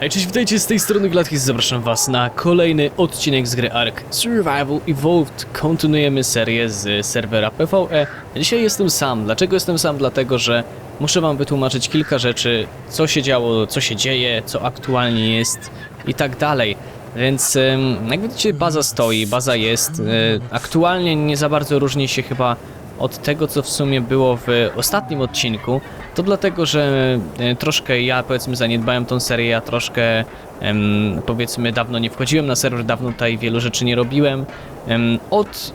Cześć, witajcie z tej strony Gladkis, zapraszam was na kolejny odcinek z gry ARK Survival Evolved. Kontynuujemy serię z serwera PvE. Dzisiaj jestem sam. Dlaczego jestem sam? Dlatego, że muszę wam wytłumaczyć kilka rzeczy, co się działo, co się dzieje, co aktualnie jest i tak dalej. Więc jak widzicie, baza stoi, baza jest. E, Aktualnie nie za bardzo różni się chyba od tego, co w sumie było w ostatnim odcinku, to dlatego, że e, troszkę ja powiedzmy zaniedbałem tą serię, ja troszkę powiedzmy dawno nie wchodziłem na serwer, dawno tutaj wielu rzeczy nie robiłem. Em, od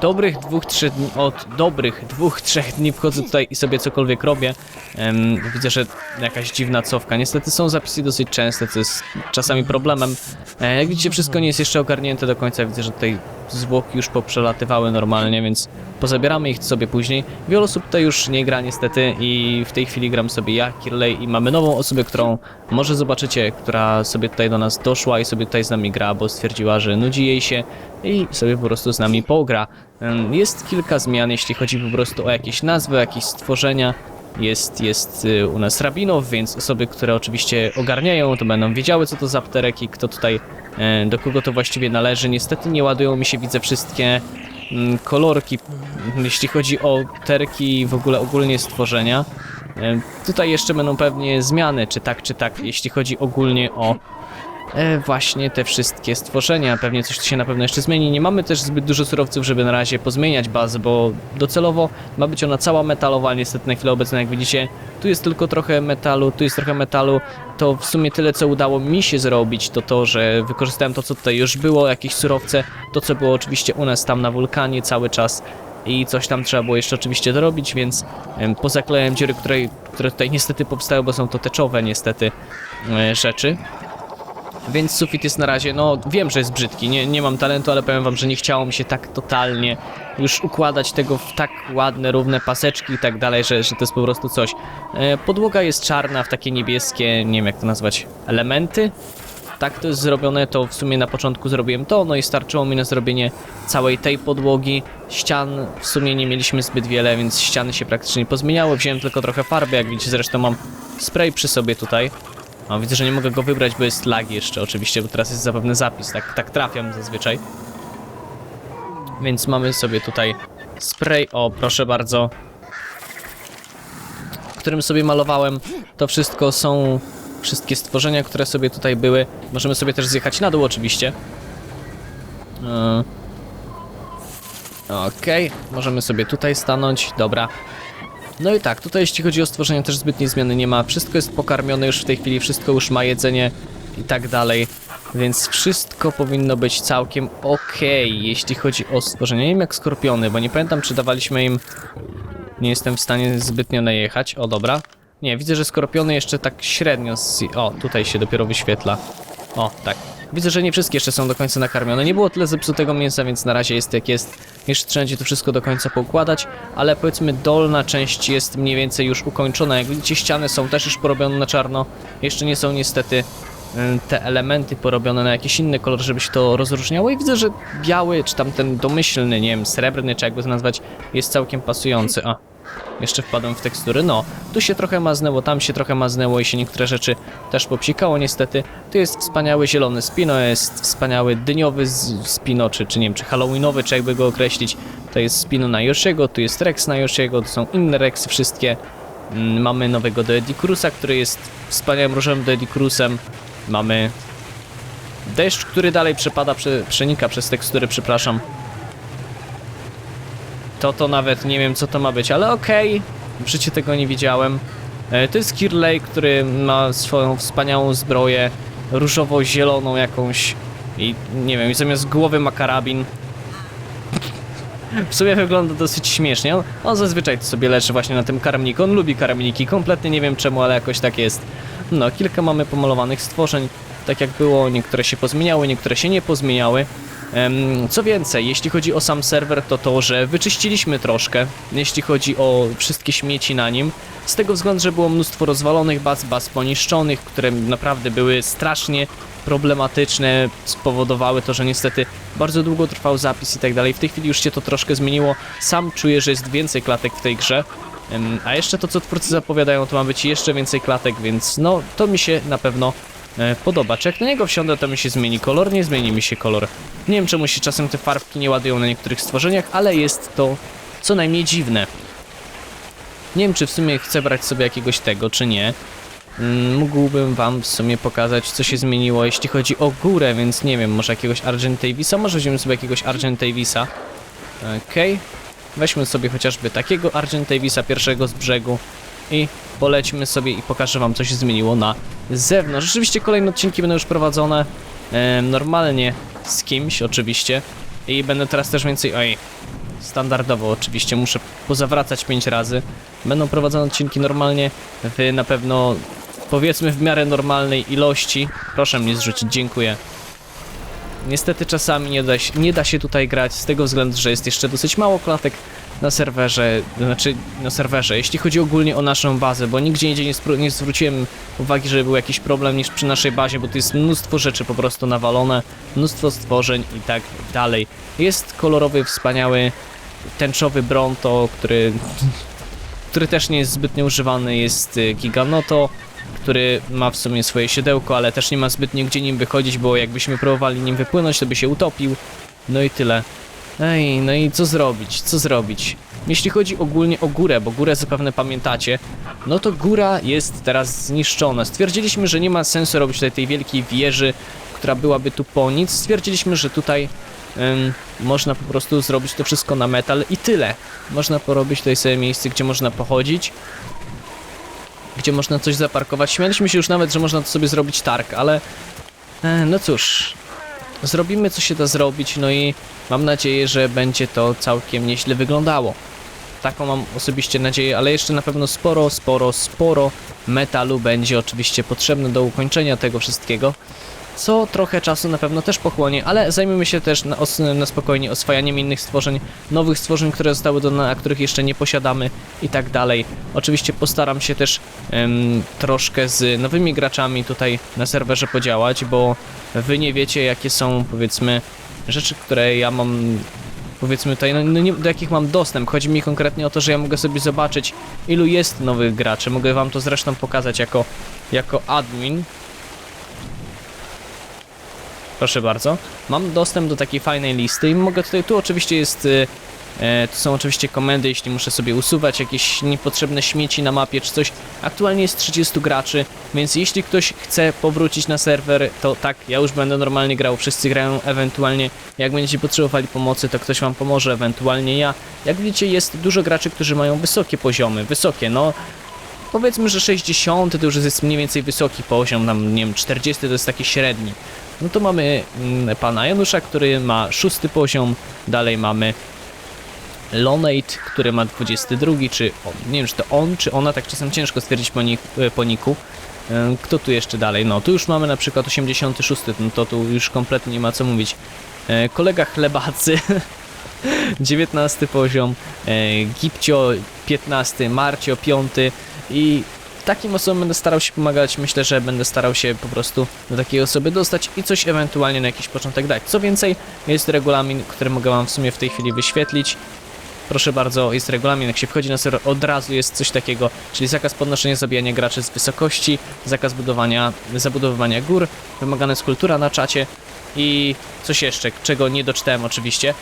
dobrych dwóch, trzech dni, od dobrych dwóch, trzech dni wchodzę tutaj i sobie cokolwiek robię. Widzę, że jakaś dziwna cofka. Niestety są zapisy dosyć częste, co jest czasami problemem. E, jak widzicie, wszystko nie jest jeszcze ogarnięte do końca. Widzę, że tutaj zwłoki już poprzelatywały normalnie, więc pozabieramy ich sobie później. Wiele osób tutaj już nie gra niestety i w tej chwili gram sobie ja, Kirley i mamy nową osobę, którą może zobaczycie, która sobie tutaj do nas doszła i sobie tutaj z nami gra, bo stwierdziła, że nudzi jej się i sobie po prostu z nami pogra. Jest kilka zmian, jeśli chodzi po prostu o jakieś nazwy, jakieś stworzenia. Jest, jest y, u nas rabinow, więc osoby, które oczywiście ogarniają, to będą wiedziały, co to za pterek i kto tutaj, e, do kogo to właściwie należy. Niestety nie ładują mi się, widzę, wszystkie mm, kolorki, jeśli chodzi o terki i w ogóle ogólnie stworzenia. E, Tutaj jeszcze będą pewnie zmiany, czy tak, czy tak, jeśli chodzi ogólnie o właśnie te wszystkie stworzenia. Pewnie coś się na pewno jeszcze zmieni. Nie mamy też zbyt dużo surowców, żeby na razie pozmieniać bazę, bo docelowo ma być ona cała metalowa, niestety na chwilę obecną, jak widzicie, tu jest tylko trochę metalu, tu jest trochę metalu. To w sumie tyle, co udało mi się zrobić, to to, że wykorzystałem to, co tutaj już było, jakieś surowce, to, co było oczywiście u nas tam na wulkanie cały czas i coś tam trzeba było jeszcze oczywiście dorobić, więc em, pozaklejałem dziury, które, które tutaj niestety powstały, bo są to teczowe niestety e, rzeczy. Więc sufit jest na razie, no wiem, że jest brzydki, nie, nie mam talentu, ale powiem wam, że nie chciało mi się tak totalnie już układać tego w tak ładne, równe paseczki i tak dalej, że, że to jest po prostu coś. E, podłoga jest czarna w takie niebieskie, nie wiem jak to nazwać, elementy. Tak to jest zrobione, to w sumie na początku zrobiłem to, no i starczyło mi na zrobienie całej tej podłogi. Ścian w sumie nie mieliśmy zbyt wiele, więc ściany się praktycznie nie pozmieniały. Wziąłem tylko trochę farby, jak widzicie, zresztą mam spray przy sobie tutaj. O, widzę, że nie mogę go wybrać, bo jest lag jeszcze oczywiście, bo teraz jest zapewne zapis, tak, tak trafiam zazwyczaj. Więc mamy sobie tutaj spray, o proszę bardzo, którym sobie malowałem. To wszystko są wszystkie stworzenia, które sobie tutaj były. Możemy sobie też zjechać na dół oczywiście. Yy. Okej, możemy sobie tutaj stanąć, dobra. No i tak, tutaj jeśli chodzi o stworzenia też zbytniej zmiany nie ma. Wszystko jest pokarmione już w tej chwili, wszystko już ma jedzenie i tak dalej. Więc wszystko powinno być całkiem okej, jeśli chodzi o stworzenia. Nie wiem jak skorpiony, bo nie pamiętam czy dawaliśmy im... Nie jestem w stanie zbytnio najechać. O, dobra. Nie, widzę, że skorpiony jeszcze tak średnio... O, tutaj się dopiero wyświetla. O, tak. Widzę, że nie wszystkie jeszcze są do końca nakarmione. Nie było tyle zepsutego mięsa, więc na razie jest jak jest. Jeszcze trzeba będzie to wszystko do końca poukładać, ale powiedzmy dolna część jest mniej więcej już ukończona. Jak widzicie, ściany są też już porobione na czarno. Jeszcze nie są niestety ym, te elementy porobione na jakiś inny kolor, żeby się to rozróżniało i widzę, że biały, czy tam ten domyślny, nie wiem, srebrny, czy jakby to nazwać, jest całkiem pasujący. A, jeszcze wpadłem w tekstury. No, tu się trochę maznęło, tam się trochę maznęło i się niektóre rzeczy też popsikało niestety. Tu jest wspaniały zielony spino, jest wspaniały dyniowy spino, czy, czy nie wiem, czy halloweenowy, czy jakby go określić. To jest spino na Yoshiego, tu jest Rex na Yoshiego, to są inne Rexy wszystkie. Mm, Mamy nowego Doedicrusa, który jest wspaniałym różowym Doedicrusem. Mamy deszcz, który dalej przepada, prze, przenika przez tekstury, przepraszam. To to nawet nie wiem co to ma być, ale okej. W życiu tego nie widziałem. E, To jest Kirley, który ma swoją wspaniałą zbroję różowo-zieloną jakąś i nie wiem, i zamiast głowy ma karabin. W sumie wygląda dosyć śmiesznie. On, on zazwyczaj sobie leży właśnie na tym karmniku. On lubi karmniki, kompletnie nie wiem czemu, ale jakoś tak jest. No, kilka mamy pomalowanych stworzeń. Tak jak było, niektóre się pozmieniały, niektóre się nie pozmieniały. Co więcej, jeśli chodzi o sam serwer, to to, że wyczyściliśmy troszkę, jeśli chodzi o wszystkie śmieci na nim. Z tego względu, że było mnóstwo rozwalonych baz, baz poniszczonych, które naprawdę były strasznie problematyczne, spowodowały to, że niestety bardzo długo trwał zapis i tak dalej. W tej chwili już się to troszkę zmieniło. Sam czuję, że jest więcej klatek w tej grze. A jeszcze to, co twórcy zapowiadają, to ma być jeszcze więcej klatek, więc no, to mi się na pewno e, podoba. Czy jak na niego wsiądę, to mi się zmieni kolor? Nie zmieni mi się kolor. Nie wiem, czemu się czasem te farbki nie ładują na niektórych stworzeniach, ale jest to co najmniej dziwne. Nie wiem, czy w sumie chcę brać sobie jakiegoś tego, czy nie. Mm, Mógłbym wam w sumie pokazać, co się zmieniło, jeśli chodzi o górę, więc nie wiem, może jakiegoś Argent Davisa? Może weźmiemy sobie jakiegoś Argent Davisa. Okej. Weźmy sobie chociażby takiego Argent Davisa pierwszego z brzegu i polećmy sobie i pokażę wam, co się zmieniło na zewnątrz. Rzeczywiście kolejne odcinki będą już prowadzone normalnie z kimś, oczywiście. I będę teraz też więcej... Oj, standardowo oczywiście, muszę pozawracać 5 razy. Będą prowadzone odcinki normalnie, w na pewno powiedzmy w miarę normalnej ilości. Proszę mnie zrzucić, dziękuję. Niestety czasami nie da, się, nie da się tutaj grać z tego względu, że jest jeszcze dosyć mało klatek na serwerze, znaczy na serwerze, jeśli chodzi ogólnie o naszą bazę, bo nigdzie indziej nie, nie zwróciłem uwagi, że był jakiś problem niż przy naszej bazie, bo tu jest mnóstwo rzeczy po prostu nawalone, mnóstwo stworzeń i tak dalej. Jest kolorowy, wspaniały, tęczowy Bronto, który, który też nie jest zbytnio używany, jest y, Giganoto, który ma w sumie swoje siodełko, ale też nie ma zbytnio gdzie nim wychodzić, bo jakbyśmy próbowali nim wypłynąć, to by się utopił. No i tyle. Ej, no i co zrobić? Co zrobić? Jeśli chodzi ogólnie o górę, bo górę zapewne pamiętacie, no to góra jest teraz zniszczona. Stwierdziliśmy, że nie ma sensu robić tutaj tej wielkiej wieży, która byłaby tu po nic. Stwierdziliśmy, że tutaj ym, można po prostu zrobić to wszystko na metal i tyle. Można porobić tutaj sobie miejsce, gdzie można pochodzić, gdzie można coś zaparkować. Śmialiśmy się już nawet, że można to sobie zrobić targ, ale e, no cóż, zrobimy co się da zrobić, no i mam nadzieję, że będzie to całkiem nieźle wyglądało. Taką mam osobiście nadzieję, ale jeszcze na pewno sporo, sporo, sporo metalu będzie oczywiście potrzebne do ukończenia tego wszystkiego. Co trochę czasu na pewno też pochłonie, ale zajmiemy się też na, na spokojnie oswajaniem innych stworzeń, nowych stworzeń, które zostały dodane, a których jeszcze nie posiadamy i tak dalej. Oczywiście postaram się też em, troszkę z nowymi graczami tutaj na serwerze podziałać, bo wy nie wiecie jakie są powiedzmy rzeczy, które ja mam powiedzmy tutaj, no, no nie, do jakich mam dostęp. Chodzi mi konkretnie o to, że ja mogę sobie zobaczyć ilu jest nowych graczy. Mogę wam to zresztą pokazać jako, jako admin. Proszę bardzo. Mam dostęp do takiej fajnej listy i mogę tutaj, tu oczywiście jest, y, e, tu są oczywiście komendy, jeśli muszę sobie usuwać jakieś niepotrzebne śmieci na mapie czy coś. Aktualnie jest 30 graczy, więc jeśli ktoś chce powrócić na serwer, to tak, ja już będę normalnie grał, wszyscy grają, ewentualnie jak będziecie potrzebowali pomocy, to ktoś wam pomoże, ewentualnie ja. Jak widzicie, jest dużo graczy, którzy mają wysokie poziomy, wysokie, no powiedzmy, że 60 to już jest mniej więcej wysoki poziom, tam nie wiem, 40 to jest taki średni. No to mamy mm, pana Janusza, który ma szósty poziom, dalej mamy Lonate, który ma 22, czy on, nie wiem, czy to on, czy ona, tak czasem ciężko stwierdzić po, e, po niku. E, Kto tu jeszcze dalej? No, tu już mamy na przykład 86, no to tu już kompletnie nie ma co mówić. E, Kolega Chlebacy, 19 poziom, Gipcio 15, Marcio 5 i takim osobom będę starał się pomagać. Myślę, że będę starał się po prostu do takiej osoby dostać i coś ewentualnie na jakiś początek dać. Co więcej, jest regulamin, który mogę wam w sumie w tej chwili wyświetlić. Proszę bardzo, jest regulamin, jak się wchodzi na serwer, od razu jest coś takiego, czyli zakaz podnoszenia, zabijania graczy z wysokości, zakaz budowania, zabudowywania gór, wymagana jest kultura na czacie i coś jeszcze, czego nie doczytałem oczywiście,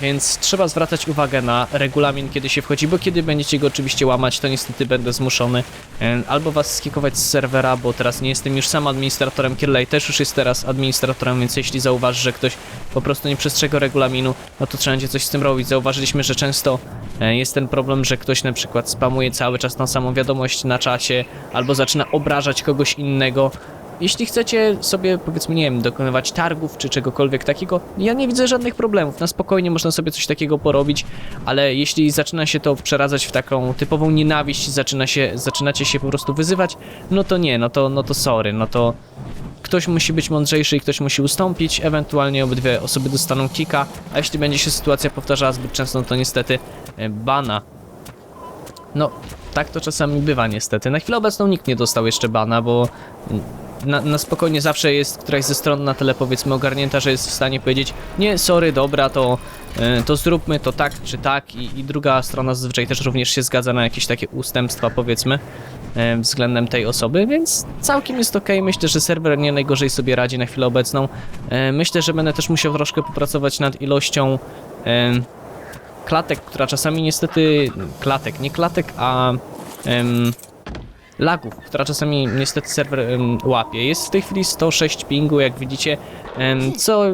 więc trzeba zwracać uwagę na regulamin, kiedy się wchodzi, bo kiedy będziecie go oczywiście łamać, to niestety będę zmuszony albo was skikować z serwera, bo teraz nie jestem już sam administratorem, Kirley też już jest teraz administratorem, więc jeśli zauważy, że ktoś po prostu nie przestrzega regulaminu, no to trzeba będzie coś z tym robić. Zauważyliśmy, że często e, jest ten problem, że ktoś na przykład spamuje cały czas tą samą wiadomość na czacie, albo zaczyna obrażać kogoś innego, jeśli chcecie sobie, powiedzmy, nie wiem, dokonywać targów czy czegokolwiek takiego, ja nie widzę żadnych problemów. Na spokojnie można sobie coś takiego porobić, ale jeśli zaczyna się to przeradzać w taką typową nienawiść, zaczyna się, zaczynacie się po prostu wyzywać, no to nie, no to, no to sorry, no to ktoś musi być mądrzejszy i ktoś musi ustąpić, ewentualnie obydwie osoby dostaną kika, a jeśli będzie się sytuacja powtarzała zbyt często, no to niestety e, bana. No, tak to czasami bywa niestety. Na chwilę obecną nikt nie dostał jeszcze bana, bo na, na spokojnie zawsze jest któraś ze stron na tyle powiedzmy ogarnięta, że jest w stanie powiedzieć nie, sorry, dobra, to, e, to zróbmy to tak czy tak i, i druga strona zazwyczaj też również się zgadza na jakieś takie ustępstwa powiedzmy e, względem tej osoby, więc całkiem jest ok. Myślę, że serwer nie najgorzej sobie radzi na chwilę obecną. E, Myślę, że będę też musiał troszkę popracować nad ilością klatek, która czasami niestety... Klatek, nie klatek, a... lagów, która czasami niestety serwer łapie. Jest w tej chwili 106 pingu, jak widzicie, co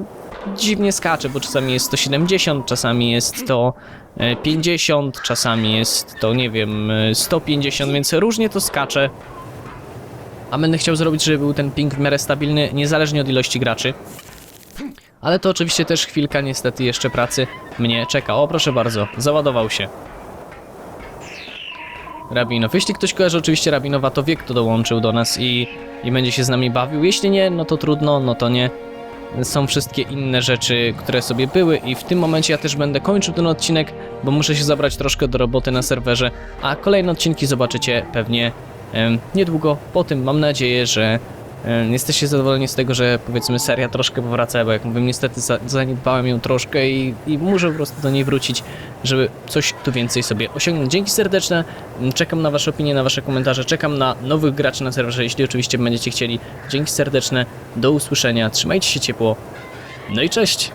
dziwnie skacze, bo czasami jest 170, czasami jest to e, 50, czasami jest to, nie wiem, e, 150, więc różnie to skacze. A będę chciał zrobić, żeby był ten ping w miarę stabilny, niezależnie od ilości graczy. Ale to oczywiście też chwilka niestety jeszcze pracy mnie czeka. O, proszę bardzo, załadował się. Rabinow. Jeśli ktoś kojarzy oczywiście Rabinowa, to wie kto dołączył do nas i, i będzie się z nami bawił. Jeśli nie, no to trudno, no to nie. Są wszystkie inne rzeczy, które sobie były i w tym momencie ja też będę kończył ten odcinek, bo muszę się zabrać troszkę do roboty na serwerze, a kolejne odcinki zobaczycie pewnie em, niedługo po tym. Mam nadzieję, że jesteście zadowoleni z tego, że powiedzmy seria troszkę powraca, bo jak mówię, niestety za, zaniedbałem ją troszkę i, i muszę po prostu do niej wrócić, żeby coś tu więcej sobie osiągnąć. Dzięki serdeczne, czekam na wasze opinie, na wasze komentarze, czekam na nowych graczy na serwerze, jeśli oczywiście będziecie chcieli. Dzięki serdeczne, do usłyszenia, trzymajcie się ciepło, no i cześć!